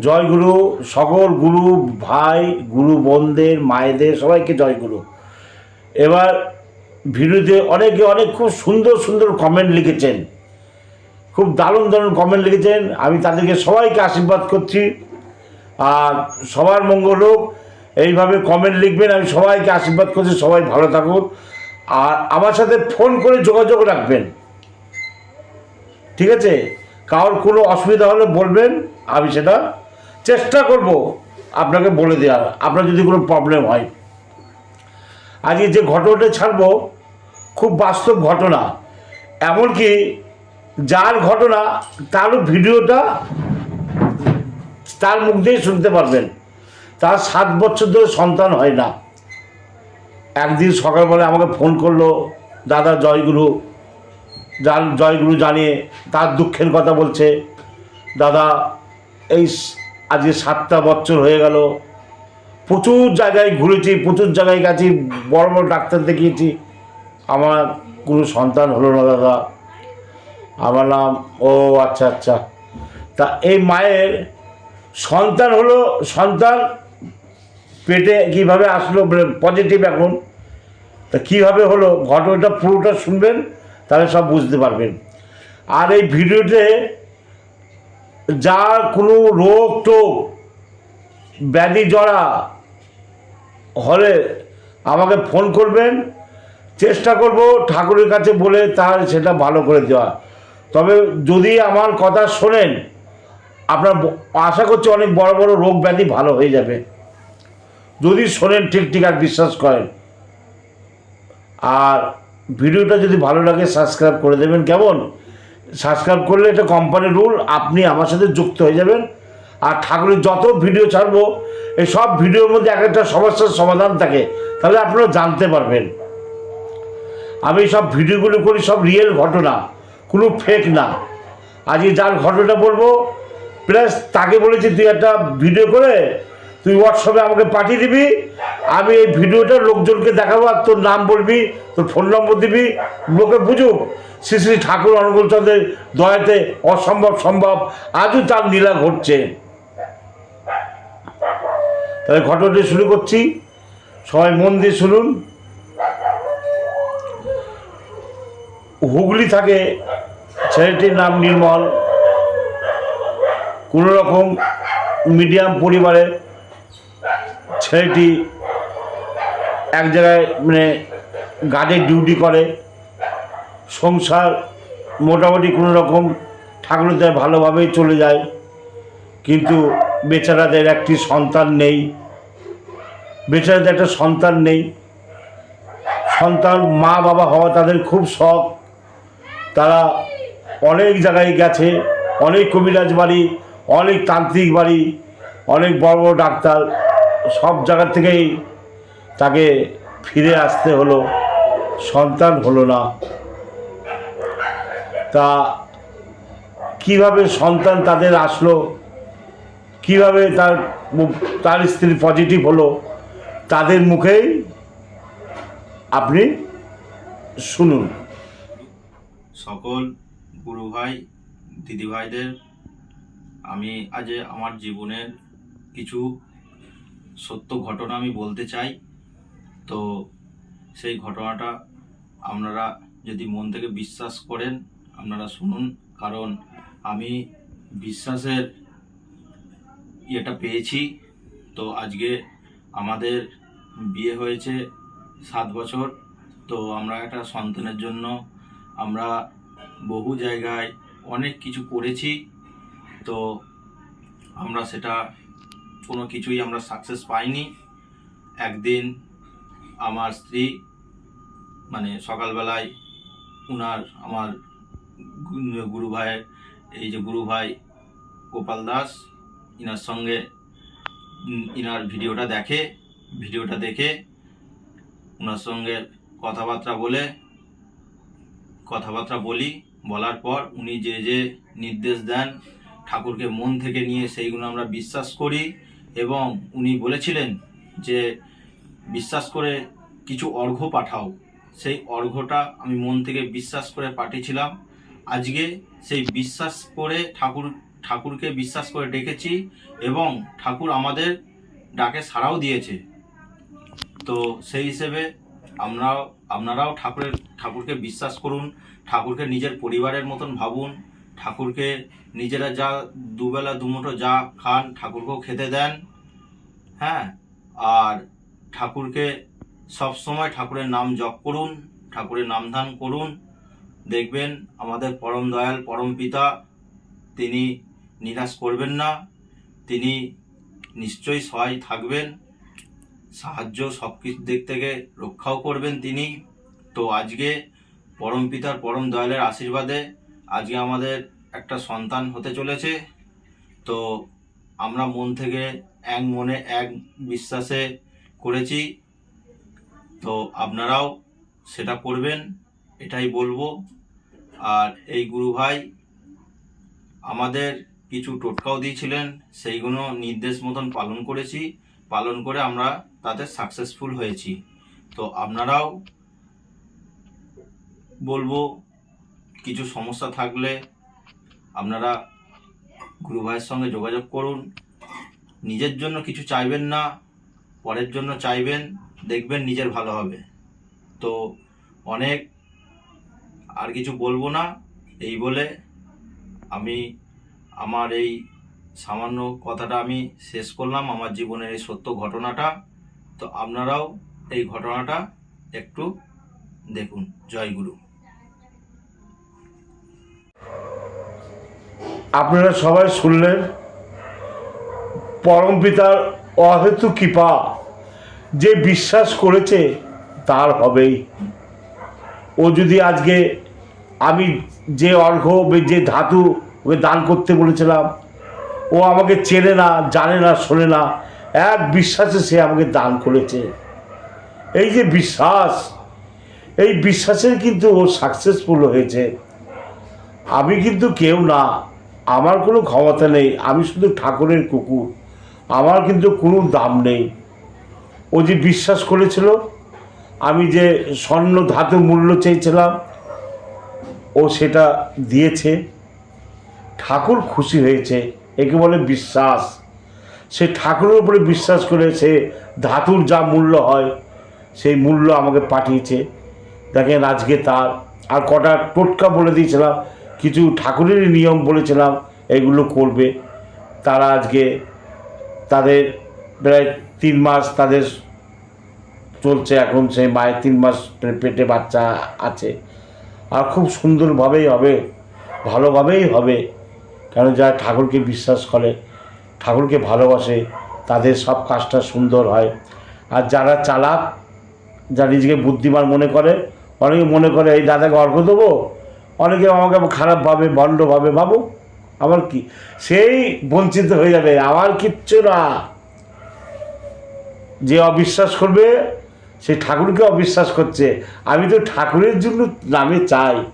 জয় গুরু সকল গুরু ভাই, গুরু বোনদের, মায়েদের, সবাইকে জয় গুরু এবার ভিডিওতে অনেকে অনেক খুব সুন্দর সুন্দর কমেন্ট লিখেছেন। খুব দারুণ দারুণ কমেন্ট লিখেছেন। আমি তাদেরকে সবাইকে আশীর্বাদ করছি। আর সবার মঙ্গল হোক। এইভাবে কমেন্ট লিখবেন, আমি সবাইকে আশীর্বাদ করছি। সবাই ভালো থাকুন। আর আমার সাথে ফোন করে যোগাযোগ রাখবেন। ঠিক আছে? কারোর কোনো অসুবিধা হলে বলবেন, আমি সেটা চেষ্টা করব আপনাকে বলে দেওয়ার। আপনার যদি কোনো প্রবলেম হয়। আজকে যে ঘটনাটা ছাড়ব, খুব বাস্তব ঘটনা। এমনকি যার ঘটনা তারও ভিডিওটা তার মুখ দিয়েই শুনতে পারবেন। তার সাত বছর ধরে সন্তান হয় না। একদিন সকালবেলা আমাকে ফোন করল, দাদা, জয়গুরু। জান জয়গুরু জানিয়ে তার দুঃখের কথা বলছে, দাদা, এই আজকে সাতটা বছর হয়ে গেল। প্রচুর জায়গায় ঘুরেছি, প্রচুর জায়গায় গেছি, বড় বড় ডাক্তার দেখিয়েছি। আমার কোনো সন্তান হলো না দাদা। আমার নাম, ও আচ্ছা আচ্ছা। তা এই মায়ের সন্তান হলো, সন্তান পেটে কীভাবে আসলো পজিটিভ এখন। তা কীভাবে হলো, ঘটনাটা পুরোটা শুনবেন, তাহলে সব বুঝতে পারবেন। আর এই ভিডিওতে যার কোনো রোগ টোগ, ব্যাধি জড়া হলে আমাকে ফোন করবেন। চেষ্টা করব ঠাকুরের কাছে বলে তার সেটা ভালো করে দেওয়া তবে যদি আমার কথা শোনেন, আপনার আশা করছি অনেক বড় বড় রোগ ব্যাধি ভালো হয়ে যাবে। যদি শোনেন ঠিক ঠিক আর বিশ্বাস করেন। আর ভিডিওটা যদি ভালো লাগে সাবস্ক্রাইব করে দেবেন কেমন? সাবস্ক্রাইব করলে এটা কোম্পানির রুল আপনি আমার সাথে যুক্ত হয়ে যাবেন। আর ঠাকুরের যত ভিডিও ছাড়বো, এই সব ভিডিওর মধ্যে এক একটা সমস্যার সমাধান থাকে, তাহলে আপনারা জানতে পারবেন। আমি সব ভিডিওগুলো করি, সব রিয়েল ঘটনা, কোনো ফেক না। আজকে যার ঘটনাটা বলব প্লাস তাকে বলেছি, তুই একটা ভিডিও করে তুই হোয়াটসঅ্যাপে আমাকে পাঠিয়ে দিবি, আমি এই ভিডিওটা লোকজনকে দেখাবো আর তোর নাম বলবি, তোর ফোন নম্বর দিবি, লোকে বুঝুক। শ্রী শ্রী ঠাকুর অনুকূলচন্দ্রের দয়াতে অসম্ভব সম্ভব, আজও তার লীলা ঘটছে। তাহলে ঘটনাটি শুরু করছি। সবাই মন দিয়ে শুনুন। হুগলি থাকে, ছেলেটির নাম নির্মল। কোনো রকম মিডিয়াম পরিবারে ছেলেটি এক জায়গায় মানে গার্ডের ডিউটি করে। সংসার মোটামুটি কোনো রকম ঠাকুরদের ভালোভাবেই চলে যায়। কিন্তু বেচারাদের একটি সন্তান নেই। বেচারাদের একটা সন্তান নেই। সন্তান মা বাবা হওয়া তাদের খুব শখ। তারা অনেক জায়গায় গেছে, অনেক কবিরাজ বাড়ি, অনেক তান্ত্রিক বাড়ি, অনেক বড় বড় ডাক্তার। সব জায়গা থেকেই তাকে ফিরে আসতে হলো, সন্তান হলো না। তা কীভাবে সন্তান তাদের আসলো, কীভাবে তার তার স্ত্রী পজিটিভ হলো, তাদের মুখেই আপনি শুনুন। সকল গুরু ভাই, দিদি ভাইদের, আমি আজ আমার জীবনের কিছু সত্য ঘটনা আমি বলতে চাই। তো সেই ঘটনাটা আপনারা যদি মন থেকে বিশ্বাস করেন, আপনারা শুনুন। কারণ আমি বিশ্বাসের ইয়েটা পেয়েছি। তো আজকে আমাদের বিয়ে হয়েছে সাত বছর। তো আমরা একটা সন্তানের জন্য আমরা বহু জায়গায় অনেক কিছু করেছি। তো আমরা সেটা কোনো কিছুই আমরা সাকসেস পাইনি। একদিন আমার স্ত্রী মানে সকালবেলায় উনার আমার গুরু ভাইয়ের এই যে গুরু ভাই গোপাল দাস, ইনার সঙ্গে ইনার ভিডিওটা দেখে ভিডিওটা দেখে ওনার সঙ্গে কথাবার্তা বলে, কথাবার্তা বলি, বলার পর উনি যে যে নির্দেশ দেন, ঠাকুরকে মন থেকে নিয়ে সেইগুলো আমরা বিশ্বাস করি। এবং উনি বলেছিলেন যে, বিশ্বাস করে কিছু অর্ঘ্য পাঠাও। সেই অর্ঘ্যটা আমি মন থেকে বিশ্বাস করে পাঠিয়েছিলাম। আজকে সেই বিশ্বাস করে ঠাকুর, ঠাকুরকে বিশ্বাস করে ডেকেছি এবং ঠাকুর আমাদের ডাকে সাড়াও দিয়েছে। তো সেই হিসেবে আমরাও, আপনারাও ঠাকুরের, ঠাকুরকে বিশ্বাস করুন, ঠাকুরকে নিজের পরিবারের মতন ভাবুন। ঠাকুরকে নিজেরা যা দুবেলা, দুমুঠো যা খান, ঠাকুরকেও খেতে দেন হ্যাঁ? আর ঠাকুরকে সব সময় ঠাকুরের নাম জপ করুন, ঠাকুরের নাম ধান করুন। দেখবেন আমাদের পরম দয়াল, পরম পিতা, তিনি নিরাশ করবেন না, তিনি নিশ্চয়ই সহায় থাকবেন, সাহায্য সব কিছু দিক থেকে রক্ষাও করবেন তিনি। তো আজকে পরম পিতার, পরম দয়ালের আশীর্বাদে আজকে আমাদের একটা সন্তান হতে চলেছে। তো আমরা মন থেকে এক মনে এক বিশ্বাসে করেছি। তো আপনারাও সেটা করবেন, এটাই বলব। আর এই গুরু ভাই আমাদের কিছু টোটকাও দিয়েছিলেন, সেইগুলো নির্দেশ মতন পালন করেছি। পালন করে আমরা তাতে সাকসেসফুল হয়েছি। তো আপনারাও বলব কিছু সমস্যা থাকলে আপনারা গুরু ভাইয়ের সঙ্গে যোগাযোগ করুন। নিজের জন্য কিছু চাইবেন না, পরের জন্য চাইবেন, দেখবেন নিজের ভালো হবে। তো অনেক আর কিছু বলব না, এই বলে আমি আমার এই সামান্য কথাটা আমি শেষ করলাম, আমার জীবনের এই সত্য ঘটনাটা। তো আপনারাও এই ঘটনাটা একটু দেখুন। জয় গুরু। আপনারা সবাই শুনলেন, পরম পিতার অহেতু কৃপা, যে বিশ্বাস করেছে তার হবেই। ও যদি আজকে আমি যে অর্ঘ যে ধাতু ওকে দান করতে বলেছিলাম, ও আমাকে চেনে না, জানে না, শোনে না, এক বিশ্বাসে সে আমাকে দান করেছে। এই যে বিশ্বাস, এই বিশ্বাসের কিন্তু ও সাকসেসফুল হয়েছে। আমি কিন্তু কেউ না। আমার কোনো ক্ষমতা নেই, আমি শুধু ঠাকুরের কুকুর। আমার কিন্তু কোনো দাম নেই। ও যে বিশ্বাস করেছিল, আমি যে স্বর্ণ ধাতু মূল্য চেয়েছিলাম, ও সেটা দিয়েছে। ঠাকুর খুশি হয়েছে, একে বলে বিশ্বাস। সে ঠাকুরের উপরে বিশ্বাস করে সে ধাতুর যা মূল্য হয়, সেই মূল্য আমাকে পাঠিয়েছে। দেখেন আজকে তার, আর কটা টোটকা বলে দিয়েছিলাম কিছু ঠাকুরেরই নিয়ম বলেছিলাম, এগুলো করবে। তারা আজকে তাদের প্রায় তিন মাস তাদের চলছে এখন, সেই মায়ের তিন মাস পেটে বাচ্চা আছে। আর খুব সুন্দরভাবেই হবে, ভালোভাবেই হবে। কারণ যারা ঠাকুরকে বিশ্বাস করে, ঠাকুরকে ভালোবাসে, তাদের সব কাজটা সুন্দর হয়। আর যারা চালাক, যারা নিজেকে বুদ্ধিমান মনে করে, অনেকে মনে করে, এই দাদাকে অর্ঘ দেবো? অনেকে আমাকে খারাপ ভাবে, ভণ্ড ভাবে ভাবো আমার কি? সেই বঞ্চিত হয়ে যাবে। আমার কিচ্ছু না। যে অবিশ্বাস করবে, সে ঠাকুরকে অবিশ্বাস করছে। আমি তো ঠাকুরের জন্য নামে চাই।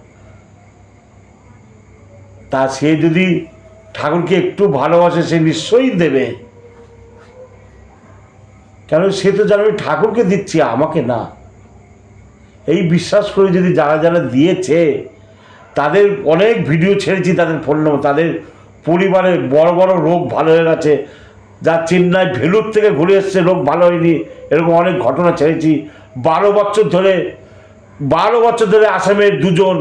তা সে যদি ঠাকুরকে একটু ভালোবাসে, সে নিশ্চয়ই দেবে। কেন? সে তো জানবে ঠাকুরকে দিচ্ছি, আমাকে না। এই বিশ্বাস করে যদি যারা যারা দিয়েছে তাদের অনেক ভিডিও ছেড়েছি তাদের ফোন নম্বর তাদের পরিবারে বড় বড় রোগ ভালো হয়ে গেছে। যা চেন্নাই ভেলুর থেকে ঘুরে এসছে, রোগ ভালো হয়নি। এরকম অনেক ঘটনা ছেড়েছি। বারো বছর ধরে, বারো বছর ধরে আসামের দুজন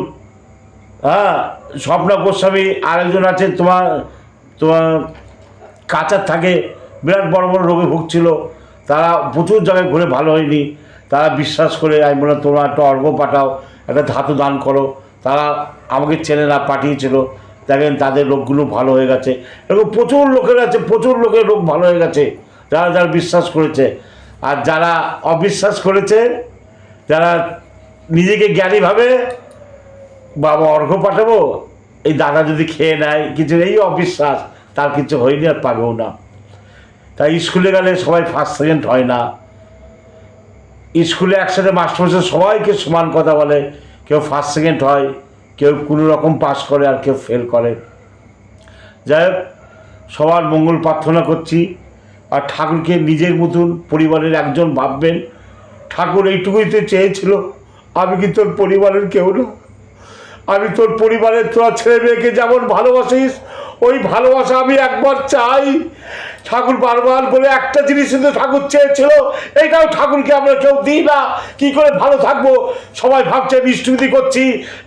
হ্যাঁ স্বপ্না গোস্বামী আরেকজন আছে, তোমার তোমার কাঁচার থাকে, বিরাট বড় বড় রোগে ভুগছিল। তারা প্রচুর জায়গায় ঘুরে ভালো হয়নি। তারা বিশ্বাস করে আমি বললাম, তোমরা একটা অর্ঘ পাঠাও, একটা ধাতু দান করো। তারা আমাকে না, পাঠিয়েছিল। দেখেন তাদের রোগগুলো ভালো হয়ে গেছে। এরকম প্রচুর লোকের আছে, প্রচুর লোকের রোগ ভালো হয়ে গেছে, যারা যারা বিশ্বাস করেছে। আর যারা অবিশ্বাস করেছে, যারা নিজেকে জ্ঞানী ভাবে বাবা অর্ঘ পাঠাবো, এই দাদা যদি খেয়ে নেয়, কিছু এই অবিশ্বাস, তার কিছু হয়নি আর পাবেও না। তাই স্কুলে গেলে সবাই ফার্স্ট সেকেন্ড হয় না। স্কুলে একসাথে মাস্টারমশাই সবাইকে সমান কথা বলে। কেউ ফার্স্ট সেকেন্ড হয়, কেউ কোনো রকম পাস করে আর কেউ ফেল করে। যাই হোক, সবার মঙ্গল প্রার্থনা করছি। আর ঠাকুরকে নিজের মতন পরিবারের একজন ভাববেন। ঠাকুর এইটুকুই তো চেয়েছিল, আমি কি তোর পরিবারের কেউ না আমি তোর পরিবারের তোরা ছেলে মেয়েকে যেমন ভালোবাসিস, ওই ভালোবাসা আমি একবার চাই। ঠাকুর বারবার বলে একটা জিনিস শুধু ঠাকুর চেয়েছিল, এইটাও ঠাকুরকে আমরা কেউ দিই না। কি করে ভালো থাকব? সবাই ভাবছে বৃষ্টি করছি,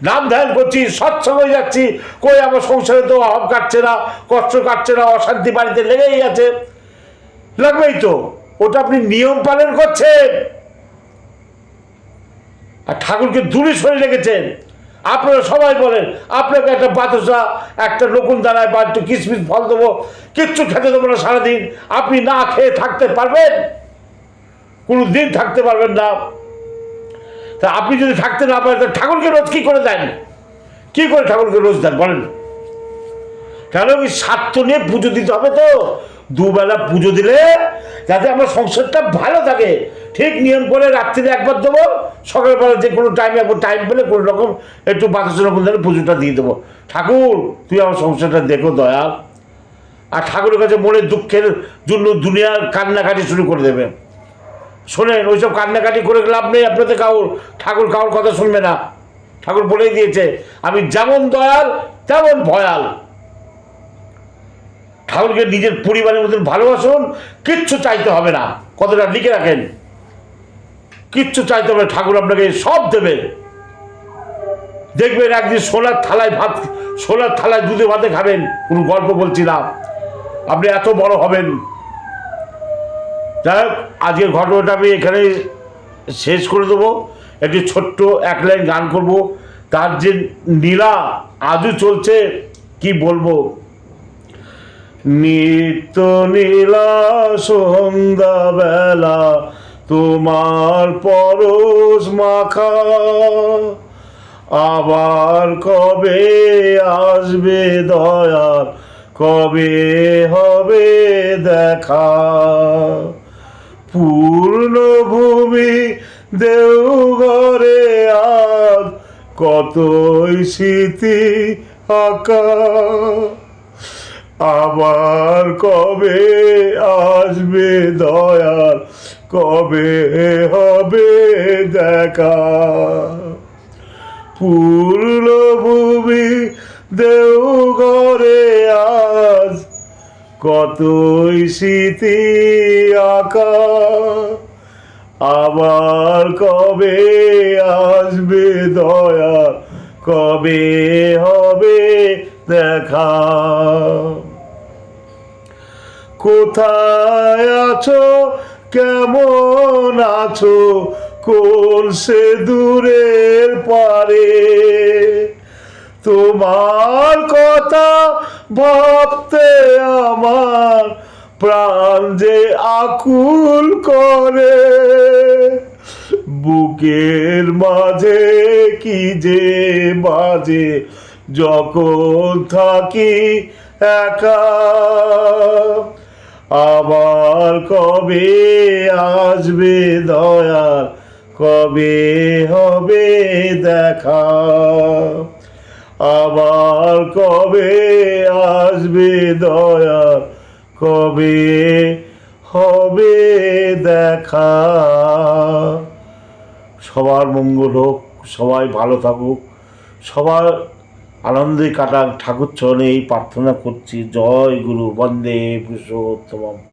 নাম ধ্যান করছি সৎসঙ্গে যাচ্ছি। কই আমার সংসারে তো অভাব কাটছে না, কষ্ট কাটছে না, অশান্তি বাড়িতে লেগেই আছে। লাগবেই তো, ওটা আপনি নিয়ম পালন করছেন। আর ঠাকুরকে দূরে সরে রেখেছেন। আপনারা সবাই বলেন, আপনাকে একটা বাতাসা একটা নকুন দানায় বা একটু কিসমিস ফল দেবো, কিচ্ছু খেতে দেবো না সারাদিন। আপনি না খেয়ে থাকতে পারবেন? কোনো দিন থাকতে পারবেন না। তা আপনি যদি থাকতে না পারেন, তা ঠাকুরকে রোজ কী করে দেন? কী করে ঠাকুরকে রোজ দেন, বলেন। কেন ওই স্বার্থ নিয়ে পুজো দিতে হবে তো? দুবেলা পুজো দিলে যাতে আমার সংসারটা ভালো থাকে। ঠিক নিয়ম করে রাত্রিতে একবার দেবো সকালবেলা যে কোনো টাইমে একবার টাইম পেলে কোনো রকম একটু বাতাস রকম ধরে পুজোটা দিয়ে দেবো। ঠাকুর, তুই আমার সংসারটা দেখো দয়াল। আর ঠাকুরের কাছে মনে দুঃখের জন্য দুনিয়ার কান্নাকাটি শুরু করে দেবে। শোনেন, ওইসব কান্নাকাটি করে লাভ নেই আপনাদের কাউর। ঠাকুর কাউর কথা শুনবে না। ঠাকুর বলেই দিয়েছে, আমি যেমন দয়াল, তেমন ভয়াল। ঠাকুরকে নিজের পরিবারের মতন ভালোবাসুন, কিচ্ছু চাইতে হবে না। কতটা লিখে রাখেন। কিচ্ছু চাইতে হবে ঠাকুর আপনাকে সব দেবে। দেখবেন একদিন সোনার থালায় ভাত সোনার থালায় দুধে ভাতে খাবেন, কোনো গল্প বলছি না। আপনি এত বড় হবেন। যাই হোক, আজকের ঘটনাটা আমি এখানে শেষ করে দেবো। একটি ছোট্ট এক লাইন গান করব। তার যে নীলা আজও চলছে, কি বলব? নিত্য নীলা সন্ধ্যা বেলা তোমার পরশ মাখা আবার কবে আসবে দয়াল? কবে হবে দেখা? পূর্ণ ভূমি দেওঘরে আজ কতই স্মৃতি আঁকা? আবার কবে আসবে দয়াল? কবে হবে দেখা? পূর্ণ ভূমি দেওঘরে আজ কতই স্মৃতি আঁকা? আবার কবে আসবে দয়া? কবে হবে দেখা? কোথায় আছো কেমন আছো? কোন সে দূরের পারে? তোমার কথা ভাবতে আমার প্রাণ যে আকুল করে। বুকের মাঝে কি যে বাজে, যখন থাকি একা। আবার কবে আসবে দয়াল? কবে হবে দেখা? আবার কবে আসবে দয়াল? কবে হবে দেখা? সবার মঙ্গল হোক, সবাই ভালো থাকুক, সবার আনন্দে কাটাক ঠাকুর চরণে এই প্রার্থনা করছি। জয় গুরু বন্দে পুরুষোত্তম